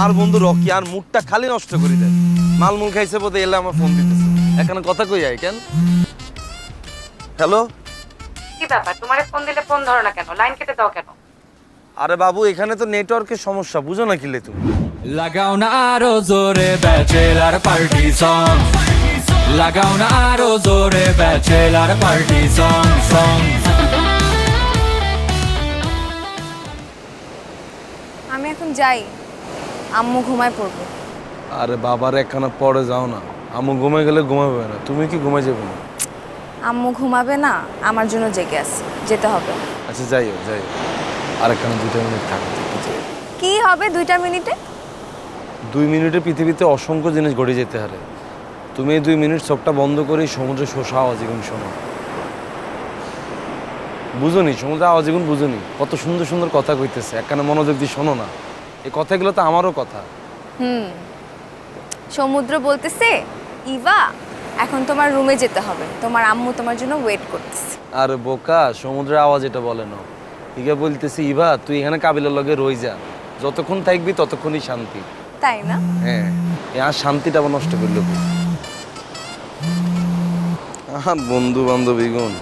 আর বন্ধু রকি আর মুখটা খালি নষ্ট করে দেয়। মালমুল খাইছে বোধ এলে আমার ফোন দিতেছে। এখানে কথা কই আই কেন? হ্যালো? কি ব্যাপার? তোমার ফোন দিলে ফোন ধরো না কেন? লাইন কেটে দাও কেন? আরে বাবু এখানে তো নেটওয়ার্কের সমস্যা বুঝো না কিলে তুমি? লাগাও না আরও জোরে ব্যাচেলার পার্টি সং। লাগাও না আরও জোরে ব্যাচেলার পার্টি সং সং। আমি এখন যাই। আম্মু ঘুমায় পড়ব। আরে বাবার একখানা পরে যাও না। আম্মু ঘুমে গেলে ঘুমাবে না। তুমি কি ঘুমাই যাবে না? আম্মু ঘুমাবে না আমার জন্য জেগে আছে। যেতে হবে। আচ্ছা যাই হোক যাই হোক আর একখানা দুটো মিনিট থাকতে কি হবে দুইটা মিনিটে? দুই মিনিটে পৃথিবীতে অসংখ্য জিনিস ঘটে যেতে হারে তুমি এই দুই মিনিট চোখটা বন্ধ করে সমুদ্রে শোষা আওয়াজ এগুন শোনো। বুঝুনি সমুদ্রে আওয়াজ এগুন বুঝুনি। কত সুন্দর সুন্দর কথা কইতেছে। একখানে মনোযোগ দিয়ে শোনো না। এই কথাগুলো তো আমারও কথা। হুম। সমুদ্র বলতেছে ইভা এখন তোমার রুমে যেতে হবে। তোমার আম্মু তোমার জন্য ওয়েট করতেছে। আর বোকা সমুদ্রের আওয়াজ এটা বলে না। ইগা বলতেছি ইভা তুই এখানে কাবিলার লগে রই যা। যতক্ষণ থাকবি ততক্ষণই শান্তি। তাই না? হ্যাঁ। আর শান্তিটা আবার নষ্ট করল বন্ধু বান্ধবী গুণ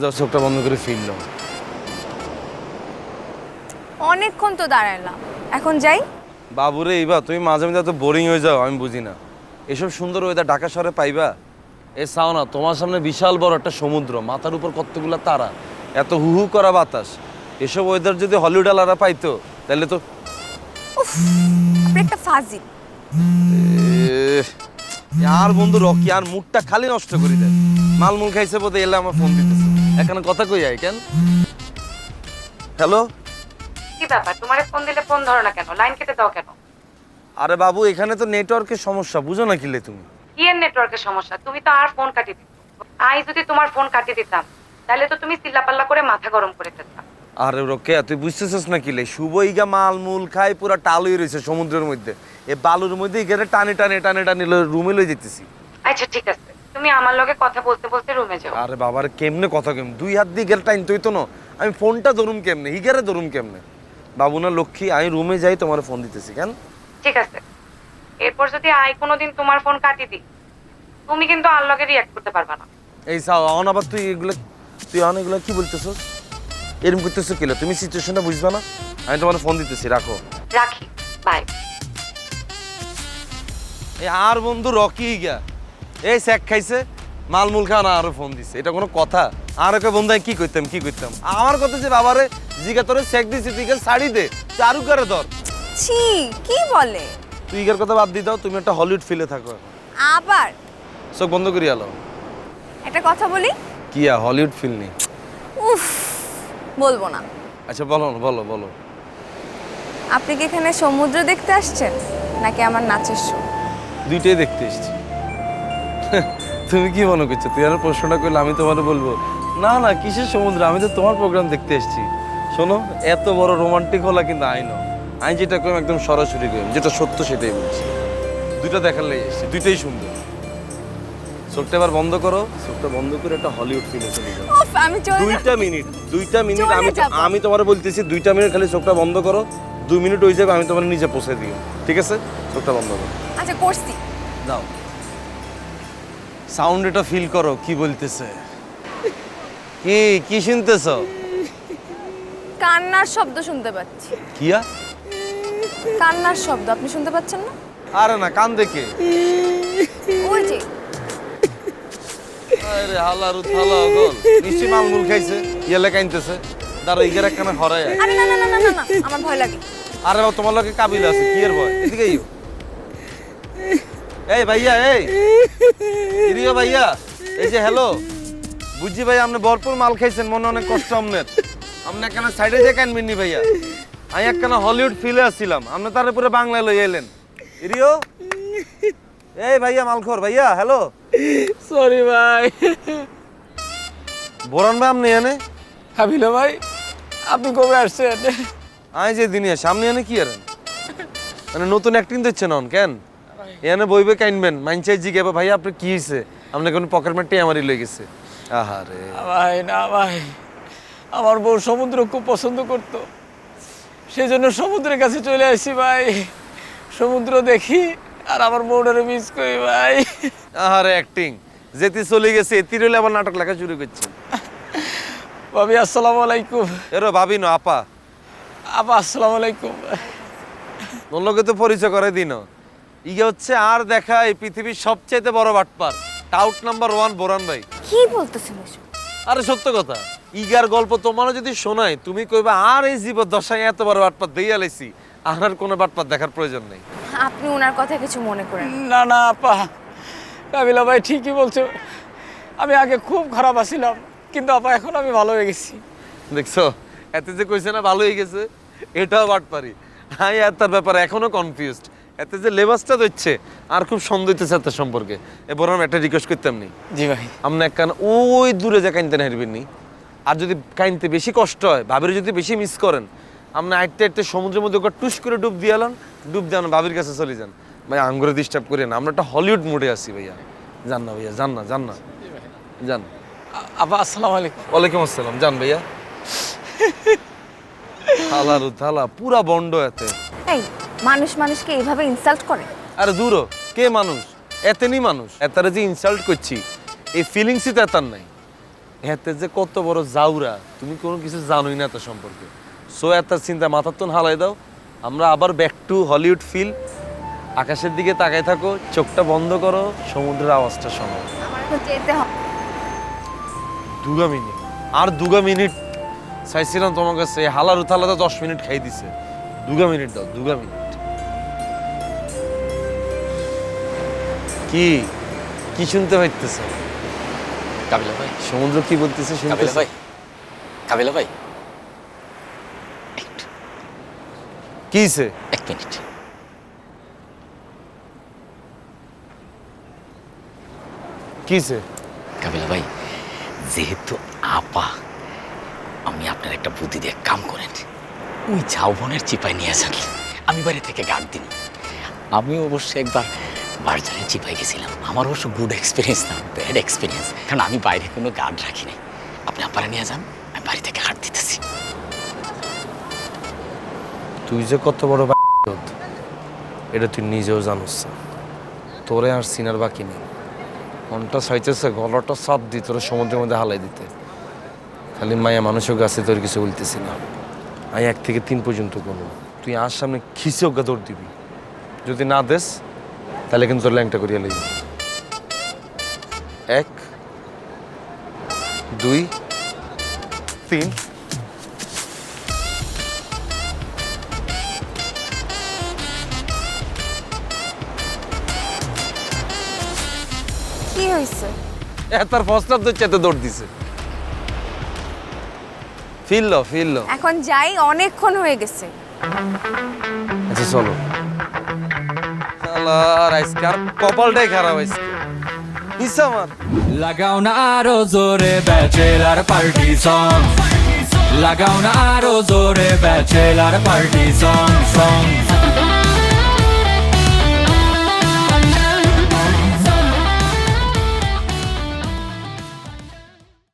যাও চোখটা বন্ধ করে ফিরল অনেকক্ষণ তো দাঁড়ালাম এখন যাই। বাবুরে এইবা তুমি মাঝে মাঝে এত বোরিং হয়ে যাও আমি বুঝি না। এসব সুন্দর ওয়েদার ঢাকা শহরে পাইবা? এ চাও না তোমার সামনে বিশাল বড় একটা সমুদ্র মাথার উপর কতগুলা তারা। এত হু হু করা বাতাস। এসব ওয়েদার যদি হলিউড আলারা পাইতো তাহলে তো একটা ফাজিল। আর বন্ধু রকি আর মুখটা খালি নষ্ট করে দেয়। মালমুল খাইছে বোধ এলে আমার ফোন দিতেছে। এখানে কথা কই আই কেন? হ্যালো কি ব্যাপার? তোমার ফোন দিলে ফোন ধরো না কেন? লাইন কেটে দাও কেন? আরে বাবু এখানে তো নেটওয়ার্কের সমস্যা বুঝো না কিলে তুমি? কি এর নেটওয়ার্কের সমস্যা? তুমি তো আর ফোন কাটিয়ে দিত আই যদি তোমার ফোন কাটিয়ে দিতাম তাহলে তো তুমি চিল্লাপাল্লা করে মাথা গরম করে ফেলতাম। আরে রকে তুই বুঝতেছিস না কিলে শুভ ইগা মালমুল খাই পুরা টালুই রয়েছে সমুদ্রের মধ্যে। এ বালুর মধ্যে ইগারে টানে টানে টানে টানে রুমে লই যেতেছি। আচ্ছা ঠিক আছে। তুমি আমার লগে কথা বলতে বলতে রুমে যাও। আরে বাবার কেমনে কথা কেমন দুই হাত দিয়ে গেলে টাইম তুই তো না। আমি ফোনটা ধরুম কেমনে? হিগারে ধরুম কেমনে? বাবু না লক্ষ্মী আমি রুমে যাই তোমার ফোন দিতেছি কেন? ঠিক আছে। এরপর যদি আই কোনোদিন তোমার ফোন কাটিয়ে দিই তুমি কিন্তু আর লগে রিয়াক্ট করতে পারবা না। এই সাও অন আবার তুই এগুলো তুই অন এগুলো কি বলতেছস? এরকম করতেছো কিলো তুমি সিচুয়েশনটা বুঝবা না? আমি তোমার ফোন দিতেছি রাখো। রাখি বাই এই আর বন্ধু রকি গা এই স্যাক খাইছে মালমুল খান আরও ফোন দিছে এটা কোনো কথা? আর ওকে বন্ধু আমি কি করতাম কি করতাম? আমার কথা যে বাবারে জিগা তোরে স্যাক দিছি তুই শাড়ি দে? চারু করে ধর। ছি কি বলে? তুই ইগার কথা বাদ দি দাও তুমি একটা হলিউড ফিলে থাকো। আবার? চোখ বন্ধ করি আলো। একটা কথা বলি? কি আর হলিউড ফিল নেই? উফ বলব না। আচ্ছা বলো না, বলো বলো। আপনি কি এখানে সমুদ্র দেখতে আসছেন নাকি আমার নাচের শো দুইটাই দেখতে এসেছি। তুমি কি মনে করছ? তুই আর প্রশ্নটা করলে আমি তোমার বলব। না না কিসের সমুদ্র? আমি তো তোমার প্রোগ্রাম দেখতে এসেছি। শোনো এত বড় রোমান্টিক হলা কিন্তু আই ন আমি যেটা করি একদম সরাসরি করি যেটা সত্য সেটাই বলছি। দুইটা দেখার লেগে এসেছি দুইটাই সুন্দর। চোখটা এবার বন্ধ করো চোখটা বন্ধ করে একটা হলিউড ফিল্মে চলে যাও। আমি দুইটা মিনিট দুইটা মিনিট আমি। আমি তোমার বলতেছি দুইটা মিনিট খালি চোখটা বন্ধ করো। দুই মিনিট হয়ে যাবে আমি তোমার নিজে পৌঁছে দিও। ঠিক আছে? চোখটা বন্ধ করো। আচ্ছা করছি। দাও। সাউন্ড এটা ফিল করো কি বলতেছে। কি কি শুনতেছ? কান্নার শব্দ শুনতে পাচ্ছি। কিয়া? কান্নার শব্দ আপনি শুনতে পাচ্ছেন না? আরে না কান দেখে ওই যে। আরে হালারু থালা গল নিশ্চয় মালমুল খাইছে ইয়েলে কাইনতেছে। দাঁড়া ইগের একখানা হরাই আরে না না না না না আমার ভয় লাগে। আরে বাবা, তোমার লগে কাবিল আছে কি এর ভয়? এদিকে আইও। এই ভাইয়া এই। ইরিও ভাইয়া এই যে হ্যালো। বুঝছি ভাই আপনি ভরপুর মাল খাইছেন মনে অনেক কষ্ট আপনার। আপনি একখানা সাইডে যে কানবেন নি ভাইয়া। আমি একখানা হলিউড ফিলে আসছিলাম আপনি তার উপরে বাংলায় লই এলেন ইরিও? এই ভাইয়া মালখোর। ভাইয়া হ্যালো সরি ভাই। বোরান ভাই আপনি এনে? হাবিলা ভাই আপনি কবে আসছেন? আমি যে দিনে সামনে এনে কি আর মানে নতুন অ্যাক্টিং দিচ্ছেন অন কেন? এনে বইবে কাইনবেন। মাইনচাই জিজ্ঞাসা ভাই আপনি কি হয়েছে আপনার কোনো পকেট মারটি আমারই লয়ে গেছে। আহারে। ভাই না ভাই আমার বউ সমুদ্র খুব পছন্দ করত। সেই জন্য সমুদ্রের কাছে চলে আসি ভাই। সমুদ্র দেখি আর আমার বউডারে মিস করি ভাই। আরে অ্যাক্টিং যেতে চলে গেছে এতির হলে আবার নাটক লেখা শুরু করছে। ভাবি আসসালামু আলাইকুম। এরো ভাবি না আপা। আপা আসসালামু আলাইকুম। লোকে তো পরিচয় করে দিন। ইগে হচ্ছে আর দেখা এই পৃথিবীর সবচেয়ে বড় বাটপার। টাউট নাম্বার ওয়ান বোরান ভাই। কি বলতেছেন এসব? আরে সত্য কথা ইগার গল্প তোমারও যদি শোনাই তুমি কইবা আর এই জীব দশায় এত বড় বাটপার দিয়ে আলাইছি আর কোনো বাটপার দেখার প্রয়োজন নেই। আপনি ওনার কথা কিছু মনে করেন? না। না না আপা। কাবিলা ভাই ঠিকই বলছো। আমি আগে খুব খারাপ আছিলাম কিন্তু আপা এখন আমি ভালো হয়ে গেছি। দেখছ এতে যে কইছে না ভালো হয়ে গেছে এটাও বাটপারি। হ্যাঁ আর তার ব্যাপারে এখনও কনফিউজড এতে যে লেবাসটা দিচ্ছে আর খুব সন্দেহ হইতেছে এত সম্পর্কে। এ বরং একটা রিকোয়েস্ট করতাম নি? জি ভাই। আপনি এক কান ওই দূরে যে কাইনতে হারবেন নি। আর যদি কাইনতে বেশি কষ্ট হয় ভাবির যদি বেশি মিস করেন আপনি আইতে আইতে সমুদ্রের মধ্যে একবার টুস করে ডুব দিয়ে এলেন ডুব দিয়ে ভাবির কাছে চলে যান। ভাই আঙ্গুরে ডিস্টার্ব করেন আমরা একটা হলিউড মুডে আছি ভাইয়া। যান না ভাইয়া যান না যান না। যান। আ- আপা আসসালামু আলাইকুম। ওয়ালাইকুম আসসালাম যান ভাইয়া। থালা রু থালা পুরা বন্ড এতে। এই মানুষ মানুষকে এইভাবে ইনসাল্ট করে? আরে দূর কে মানুষ? এতেনি মানুষ। এতারে যে ইনসাল্ট করছি এই ফিলিংসই তো এতার নাই। এতে যে কত বড় জাউরা তুমি কোনো কিছু জানোই না এত সম্পর্কে। সো এতার চিন্তা মাথার তো হালাই দাও। আমরা আবার ব্যাক টু হলিউড ফিল আকাশের দিকে তাকায় থাকো চোখটা বন্ধ করো সমুদ্রের আওয়াজটা শোনো। যেতে হবে দুগা মিনিট। আর দুগা মিনিট চাইছিলাম তোমার কাছে হালার উথালাতে দশ মিনিট খাই দিছে। দুগা মিনিট দাও দুগা মিনিট। কি? কি শুনতে পাইতেছে? কাবিলা ভাই। সমুদ্র কি বলতেছে কাবিলা ভাই। কাবিলা ভাই। কি হইছে? এক মিনিট। কি হইছে? কাবিলা ভাই যেহেতু আপা আমি আপনার একটা বুদ্ধি দিয়ে কাম করেন। ওই ঝাউবনের চিপাই নিয়ে যান। আমি বাড়ি থেকে গার্ড দিন। আমি অবশ্য একবার বারজারে চিপাই গেছিলাম। আমার অবশ্য গুড এক্সপিরিয়েন্স না ব্যাড এক্সপিরিয়েন্স কারণ আমি বাইরে কোনো গার্ড রাখি নাই আপনি আপারে নিয়ে যান, আমি বাড়ি থেকে গার্ড দিতেছি। তুই যে কত বড় এটা তুই নিজেও জানোস তোরে আর সিনার বাকি নেই। মনটা চাইতেছে গলাটা সাপ দি তোর সমুদ্রের মধ্যে হালাই দিতে। খালি মায়া মানুষের কাছে তোর কিছু বলতেছি না। আমি এক থেকে তিন পর্যন্ত কোনো তুই আর সামনে খিসে অজ্ঞা দৌড় দিবি। যদি না দেস তাহলে কিন্তু তোর ল্যাংটা করিয়া লইবি। এক দুই তিন। কি হয়েছে এ তার ফসলার তো চেতে দৌড় দিছে। ফিল লো ফিল এখন যাই অনেকক্ষণ হয়ে গেছে। আচ্ছা চলো। আল্লাহ আজকে আর কপালটাই খারাপ আজকে ইসামার লাগাও না আরও জোরে ব্যাচেলার পার্টি সং। লাগাও না আরও জোরে ব্যাচেলার পার্টি সং সং।